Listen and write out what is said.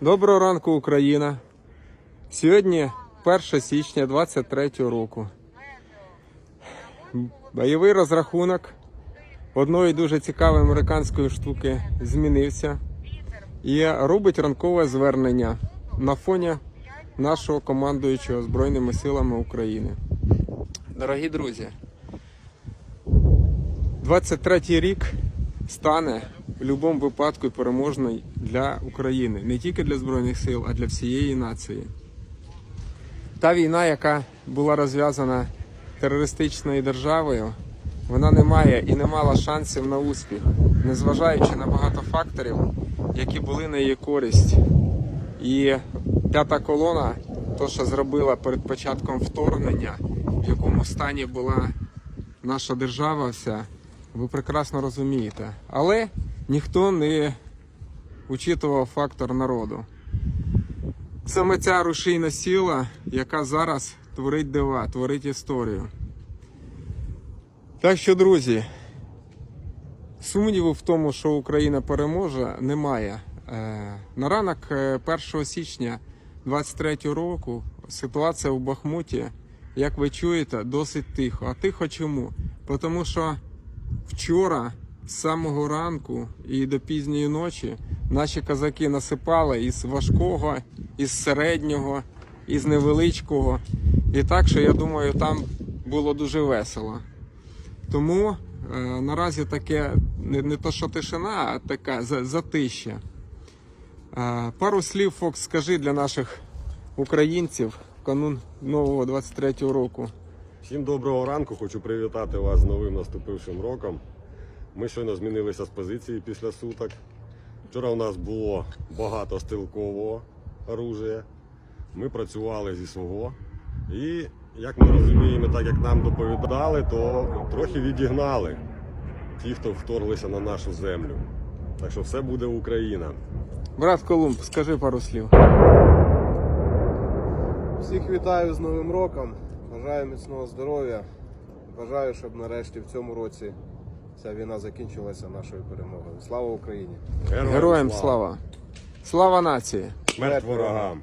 Доброго ранку, Україна. Сьогодні 1 січня 23 року. Бойовий розрахунок одної дуже цікавої американської штуки змінився і робить ранкове звернення на фоні нашого командуючого Збройними силами України. Дорогі друзі, 23 рік стане в будь-якому випадку переможний для України, не тільки для Збройних сил, а для всієї нації. Та війна, яка була розв'язана терористичною державою, вона не має і не мала шансів на успіх, незважаючи на багато факторів, які були на її користь. І п'ята колона, то, що зробила перед початком вторгнення, в якому стані була наша держава вся, ви прекрасно розумієте. Але ніхто не учитував фактор народу. Саме ця рушійна сила, яка зараз творить дива, творить історію. Так що, друзі, сумніву в тому, що Україна переможе, немає. Е, На ранок е, 1 січня 23 року ситуація в Бахмуті, як ви чуєте, досить тихо. А тихо чому? Тому що вчора з самого ранку і до пізньої ночі наші козаки насипали із важкого, із середнього, із невеличкого. І так, що я думаю, там було дуже весело. Тому е, наразі таке не, не то, що тишина, а така за- затища. Е, пару слів, Фокс, скажи для наших українців канун нового 23-го року. Всім доброго ранку. Хочу привітати вас з новим наступившим роком. Ми щойно змінилися з позиції після суток. Вчора у нас було багато стрілкового оружия. Ми працювали зі свого. І, як ми розуміємо, так як нам доповідали, то трохи відігнали ті, хто вторглися на нашу землю. Так що все буде Україна. Брат Колумб, скажи пару слів. Всіх вітаю з Новим роком. Бажаю міцного здоров'я. Бажаю, щоб нарешті в цьому році ця війна закінчилася нашою перемогою. Слава Україні! Героям слава! Слава нації! Смерть ворогам!